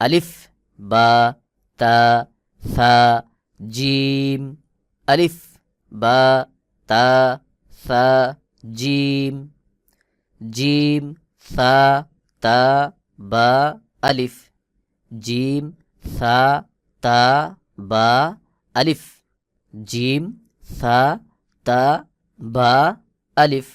আলিফ বা তা সা জিম আলিফ বা তা সা জিম জিম সা তা বা আলিফ জিম সা তা বা আলিফ জিম সা তা বা আলিফ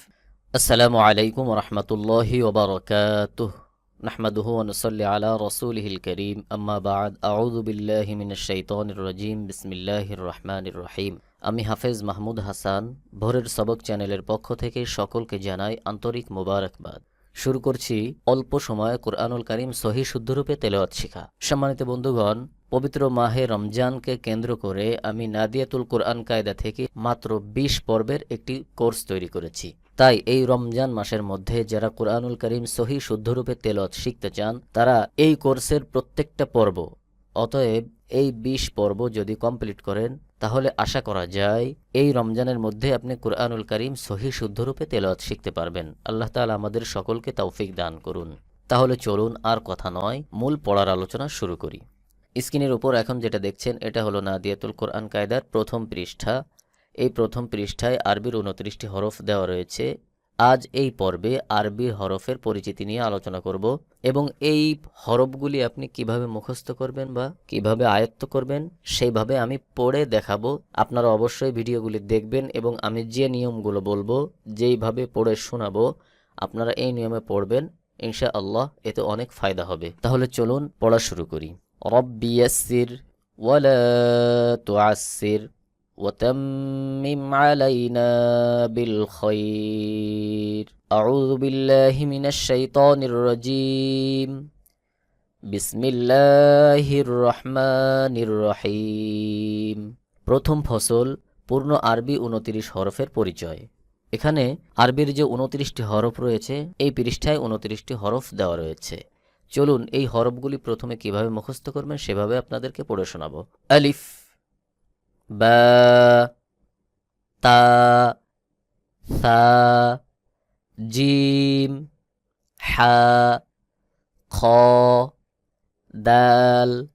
আসসালামু আলাইকুম রহমতুল্লাহি ওবরকাতুহ نحمده ونصلي على رسوله الكريم أما بعد أعوذ بالله من الشيطان الرجيم بسم الله الرحمن الرحيم আমি হাফেজ মাহমুদ হাসান ভোরের সবক চ্যানেলের পক্ষ থেকে সকলকে জানাই আন্তরিক মোবারকবাদ শুরু করছি অল্প সময়ে কোরআনুল করিম সহি শুদ্ধরূপে তেলাওয়াত শিখা সম্মানিত বন্ধুগণ পবিত্র মাহে রমজানকে কেন্দ্র করে আমি নাদিয়াতুল কোরআন কায়দা থেকে মাত্র ২০ পর্বের একটি কোর্স তৈরি করেছি তাই এই রমজান মাসের মধ্যে যারা কোরআনুল করিম সহি শুদ্ধরূপে তেলত শিখতে চান, তারা এই কোর্সের প্রত্যেকটা পর্ব, অতএব এই ২০ পর্ব যদি কমপ্লিট করেন, তাহলে আশা করা যায় এই রমজানের মধ্যে আপনি কোরআনুল করিম সহি শুদ্ধরূপে তেলত শিখতে পারবেন। আল্লাহ তালা আমাদের সকলকে তৌফিক দান করুন। তাহলে চলুন আর কথা নয়, মূল পড়ার আলোচনা শুরু করি। স্ক্রিনের উপর এখন যেটা দেখছেন, এটা হলো নাদিয়াতুল কোরআন কায়দার প্রথম পৃষ্ঠা। এই প্রথম পৃষ্ঠায় আরবির উনত্রিশটি হরফ দেওয়া রয়েছে। আজ এই পর্বে আরবি হরফের পরিচিতি নিয়ে আলোচনা করব এবং এই হরফগুলি আপনি কীভাবে মুখস্থ করবেন বা কীভাবে আয়ত্ত করবেন সেইভাবে আমি পড়ে দেখাবো। আপনারা অবশ্যই ভিডিওগুলি দেখবেন এবং আমি যে নিয়মগুলো বলব, যেইভাবে পড়ে শোনাবো, আপনারা এই নিয়মে পড়বেন ইনশা আল্লাহ এতে অনেক ফায়দা হবে। তাহলে চলুন পড়া শুরু করি। রব্বি ইয়াসসির ওয়ালা তুআসসির। وتمم علينا بالخير أعوذ بالله من الشيطان الرجيم بسم الله الرحمن الرحيم প্রথম ফসল পূর্ণ আরবি উনতিরিশ হরফের পরিচয় এখানে আরবির যে উনতিরিশটি হরফ রয়েছে এই পৃষ্ঠায় উনতিরিশটি হরফ দেওয়া রয়েছে চলুন এই হরফগুলি প্রথমে কিভাবে মুখস্থ করবেন সেভাবে আপনাদেরকে পড়ে শোনাবো আলিফ ب ت ث جيم ح خ دال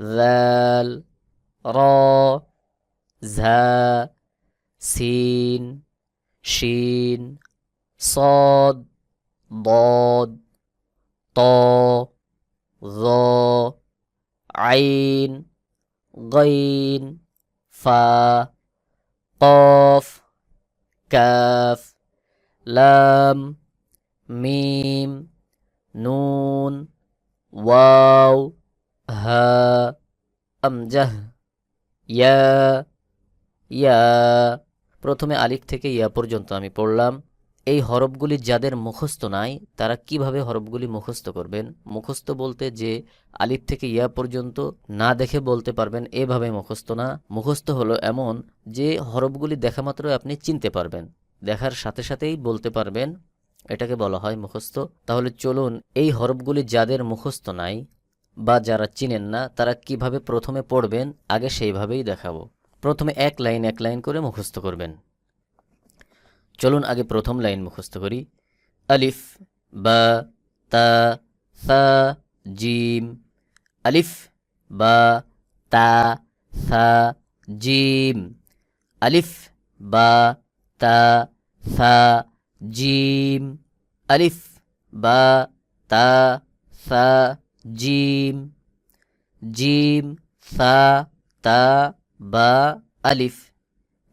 ذال را ز سين شين صاد ضاد طا ظا عين غين ফা কফ কাফ লাম মিম নুন ওয়াও হা আমজাহ ইয়া ইয়া প্রথমে আলিফ থেকে ইয়া পর্যন্ত আমি পড়লাম। এই হরফগুলি যাদের মুখস্থ নাই, তারা কীভাবে হরফগুলি মুখস্থ করবেন? মুখস্থ বলতে যে আলিফ থেকে ইয়া পর্যন্ত না দেখে বলতে পারবেন এভাবে মুখস্থ না। মুখস্থ হলো এমন যে হরফগুলি দেখা মাত্র আপনি চিনতে পারবেন। দেখার সাথে সাথেই বলতে পারবেন, এটাকে বলা হয় মুখস্থ। তাহলে চলুন, এই হরফগুলি যাদের মুখস্থ নাই বা যারা চিনেন না, তারা কীভাবে প্রথমে পড়বেন? আগে সেইভাবেই দেখাবো। প্রথমে এক লাইন এক লাইন করে মুখস্থ করবেন। চলুন আগে প্রথম লাইন মুখস্থ করি। আলিফ, বা, তা, সা, জিম। আলিফ, বা, তা, সা, জিম। আলিফ, বা, তা, সা, জিম। আলিফ, বা, তা, সা, জিম। জিম, সা, তা, বা, আলিফ।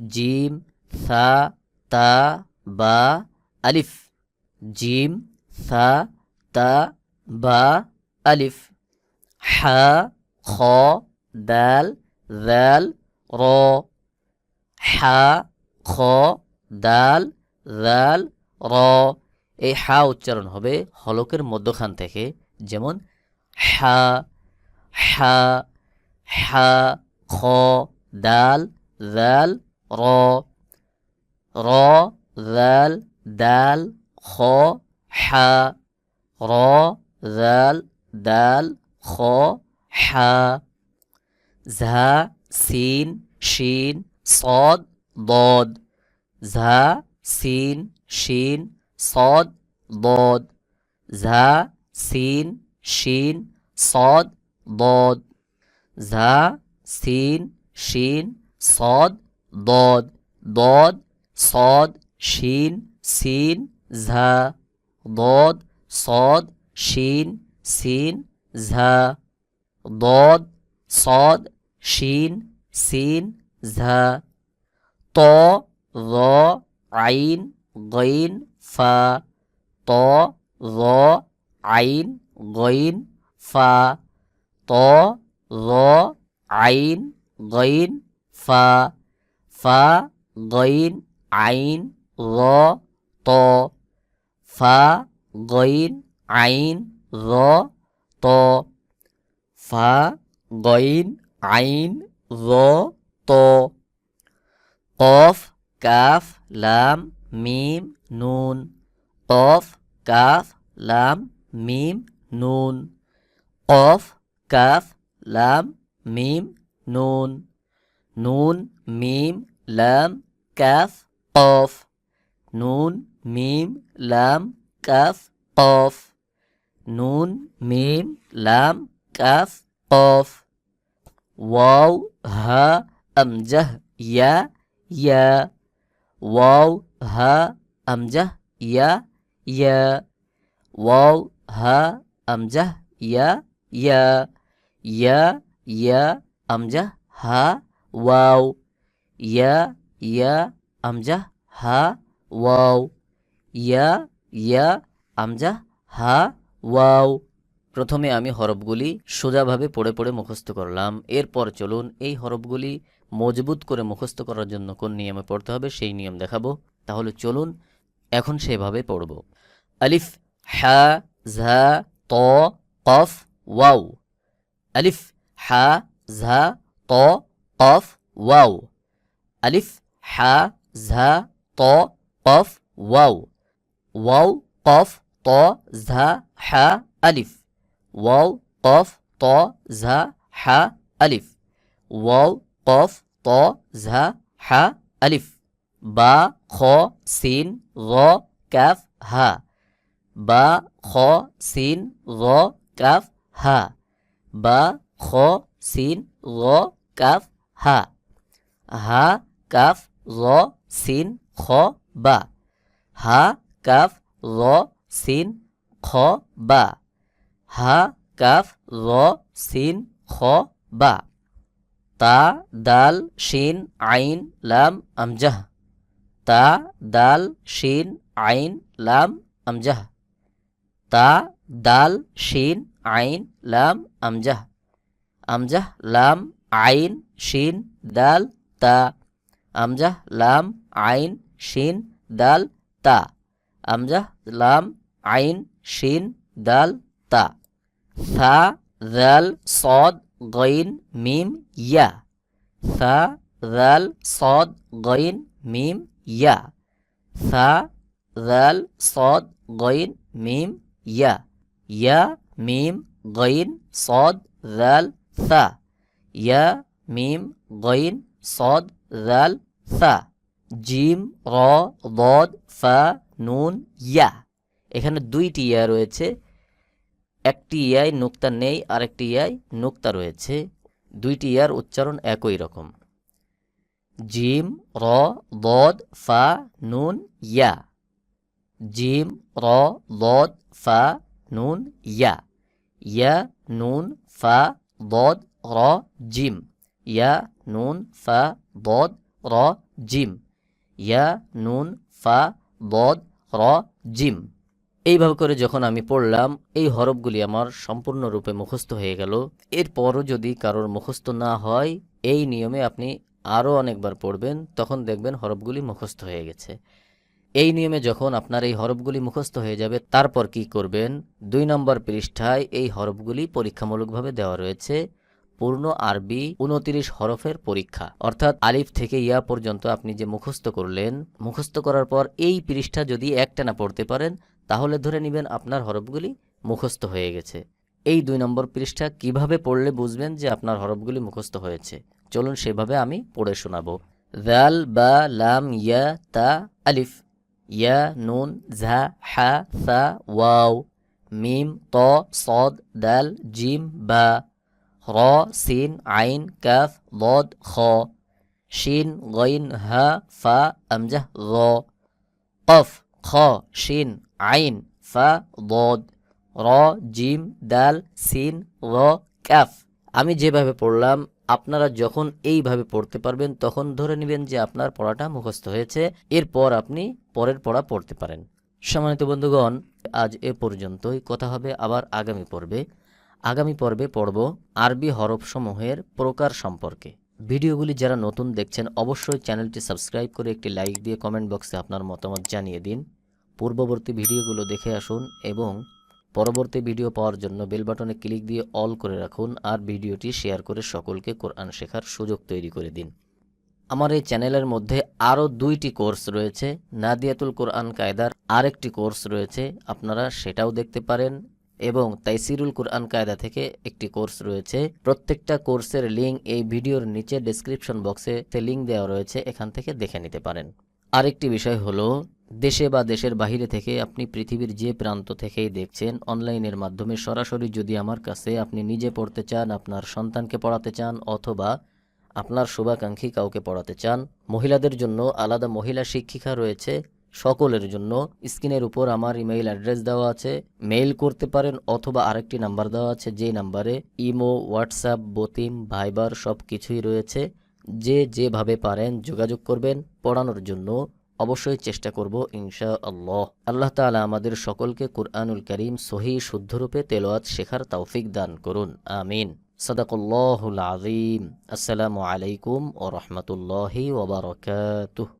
জিম, সা তা, বা, আলিফ। জিম, সা, তা, বা, আলিফ। হা, খ, দাল, জাল, র। হা, খ, দাল, জাল, র। এই হা উচ্চারণ হবে হলকের মধ্যখান থেকে, যেমন হা হা হা, খ, দাল, জাল, র। را ذال دال خا حا را ذال دال خا حا زا سين شين صاد ضاد. زا سين شين صاد ضاد. زا سين شين صاد ضاد. زا سين شين صاد ضاد. ضاد صاد শিন সিন ঝা ضاد صاد শিন সিন ঝা ضاد صاد শিন সিন ঝা ত র আইন গইন ফা ত র আইন গইন ফা ত র আইন গইন ফা ফা গইন আইন, র, ত, ফা, গইন, আইন, র, ত, ফা, গইন, আইন, র, ত, কফ, কাফ, লাম, মিম, নুন কফ কাফ, লাম, মিম, নুন, কফ, কাফ, লাম, মিম, নুন নুন, মিম, লাম, কাফ কফ নুন মিম লাম কাফ কফ নুন মিম লাম কাফ কফ ওয়াও হা আমজাহ ইয়া ইয়া ওয়াও হা আমজাহ ইয়া ইয়া ওয়াও হা আমজাহ ইয়া ইয়া ইয়া ইয়া আমজাহ হা ওয়াও ইয়া ইয়া আমজাহ হা ওয়াও ইয়া ইয়া আমজা হা ওয়াও প্রথমে আমি হরফগুলি সোজাভাবে পড়ে পড়ে মুখস্থ করলাম। এরপর চলুন এই হরফগুলি মজবুত করে মুখস্থ করার জন্য কোন নিয়মে পড়তে হবে সেই নিয়ম দেখাবো। তাহলে চলুন এখন সেভাবে পড়ব। আলিফ, হা, ঝা, ত, কফ, ওয়াও। আলিফ, হা, ঝা, ত, কফ, ওয়াও। আলিফ, হা ঝা ত কফ ওয়াও ওয়াও কফ ত ঝা হা আলিফ ওয়াও কফ ত ঝা হা আলিফ ওয়াও কফ ত ঝা হা আলিফ বা খ সিন র কাফ হা বা খ সিন র কাফ হা বা খ সিন র কাফ হা হা কাফ র সিন খ বা হা কাফ র সিন খ বা হা কাফ র সিন খ বা তা দাল শিন আইন লাম আমজাহ তা দাল শিন আইন লাম আমজাহ তা দাল শিন আইন লাম আমজাহ আমজাহ লাম আইন শিন দাল তা আমজাহ লাম আইন শিন দাল তা আমজাহ লাম আইন শিন দাল তা সা দাল সদ গইন মিম ইয়া সা দাল সদ গইন মিম ইয়া সা দাল সদ গইন মিম ইয়া ইয়া মিম গইন সদ দাল সা ইয়া মিম গইন সদ দাল সা জিম র দদ ফা নুন ইয়া এখানে দুইটি ইয়া রয়েছে। একটি ইয়ায় নুক্তা নেই, আরেকটি ইয়ায় নুক্তা রয়েছে। দুইটি ইয়ার উচ্চারণ একই রকম। জিম র দদ ফা নুন ইয়া জিম র দদ ফা নুন ইয়া ইয়া নুন ফা দদ র জিম ইয়া নুন ফা বদ র জিম ইয়া নুন ফা বদ র জিম এইভাবে করে যখন আমি পড়লাম, এই হরফগুলি আমার সম্পূর্ণরূপে মুখস্থ হয়ে গেল। এরপরও যদি কারোর মুখস্থ না হয়, এই নিয়মে আপনি আরও অনেকবার পড়বেন, তখন দেখবেন হরফগুলি মুখস্থ হয়ে গেছে। এই নিয়মে যখন আপনার এই হরফগুলি মুখস্থ হয়ে যাবে, তারপর কি করবেন? দুই নম্বর পৃষ্ঠায় এই হরফগুলি পরীক্ষামূলকভাবে দেওয়া রয়েছে। পূর্ণ আরবি উনতিরিশ হরফের পরীক্ষা। অর্থাৎ আলিফ থেকে ইয়া পর্যন্ত আপনি যে মুখস্থ করলেন, মুখস্থ করার পর এই পৃষ্ঠা যদি একটানা পড়তে পারেন, তাহলে ধরে নেবেন আপনার হরফগুলি মুখস্থ হয়ে গেছে। এই দুই নম্বর পৃষ্ঠা কীভাবে পড়লে বুঝবেন যে আপনার হরফগুলি মুখস্থ হয়েছে? চলুন সেভাবে আমি পড়ে শোনাবো। দাল বা, লাম, ইয়া, তা, আলিফ। ইয়া, নুন, ঝা, হা, সা, ওয়াও। মিম, ত, সদ, দাল, জিম, বা। র, সিন, আইন, কাফ, বদ, খ। শিন, গইন, হা, ফা, আমজাহ র কফ, খ, শিন, আইন, ফা, বদ। র, জিম, দাল, সিন র কাফ। আমি যেভাবে পড়লাম, আপনারা যখন এইভাবে পড়তে পারবেন, তখন ধরে নেবেন যে আপনার পড়াটা মুখস্থ হয়েছে। এরপর আপনি পরের পড়া পড়তে পারেন। সম্মানিত বন্ধুগণ, আজ এ পর্যন্তই। কথা হবে আবার আগামী পর্বে। আগামী পর্বে পড়ব আরবি হরফসমূহের প্রকার সম্পর্কে। ভিডিওগুলি যারা নতুন দেখছেন, অবশ্যই চ্যানেলটি সাবস্ক্রাইব করে একটি লাইক দিয়ে কমেন্ট বক্সে আপনার মতামত জানিয়ে দিন। পূর্ববর্তী ভিডিওগুলো দেখে আসুন এবং পরবর্তী ভিডিও পাওয়ার জন্য বেল বাটনে ক্লিক দিয়ে অল করে রাখুন আর ভিডিওটি শেয়ার করে সকলকে কোরআন শেখার সুযোগ তৈরি করে দিন। আমার এই চ্যানেলের মধ্যে আরও দুইটি কোর্স রয়েছে। নাদিয়াতুল কোরআন কায়দার আরেকটি কোর্স রয়েছে। আপনারা সেটাও দেখতে পারেন। এবং তাইসিরুল কোরআন কায়দা থেকে একটি কোর্স রয়েছে। প্রত্যেকটা কোর্সের লিঙ্ক এই ভিডিওর নিচে ডেসক্রিপশন বক্সে লিঙ্ক দেওয়া রয়েছে, এখান থেকে দেখে নিতে পারেন। আরেকটি বিষয় হলো, দেশে বা দেশের বাইরে থেকে আপনি পৃথিবীর যে প্রান্ত থেকেই দেখছেন, অনলাইনের মাধ্যমে সরাসরি যদি আমার কাছে আপনি নিজে পড়তে চান, আপনার সন্তানকে পড়াতে চান অথবা আপনার শুভাকাঙ্ক্ষী কাউকে পড়াতে চান, মহিলাদের জন্য আলাদা মহিলা শিক্ষিকা রয়েছে সকলের জন্য। স্ক্রিনের উপর আমার ইমেইল অ্যাড্রেস দেওয়া আছে। মেইল করতে পারেন অথবা আরেকটি নাম্বার দেওয়া আছে, যে নাম্বারে ইমো, হোয়াটসঅ্যাপ, বতিম, ভাইবার সব কিছুই রয়েছে। যে যেভাবে পারেন যোগাযোগ করবেন পড়ানোর জন্য। অবশ্যই চেষ্টা করব ইনশা আল্লাহ আল্লাহ তাআলা আমাদের সকলকে কুরআনুল করিম সহি শুদ্ধরূপে তেলাওয়াত শেখার তৌফিক দান করুন। আমিন। সদাকল্লাহুল আযীম। আসসালামু আলাইকুম ওয়া রাহমাতুল্লাহি ওয়া বারাকাতুহু।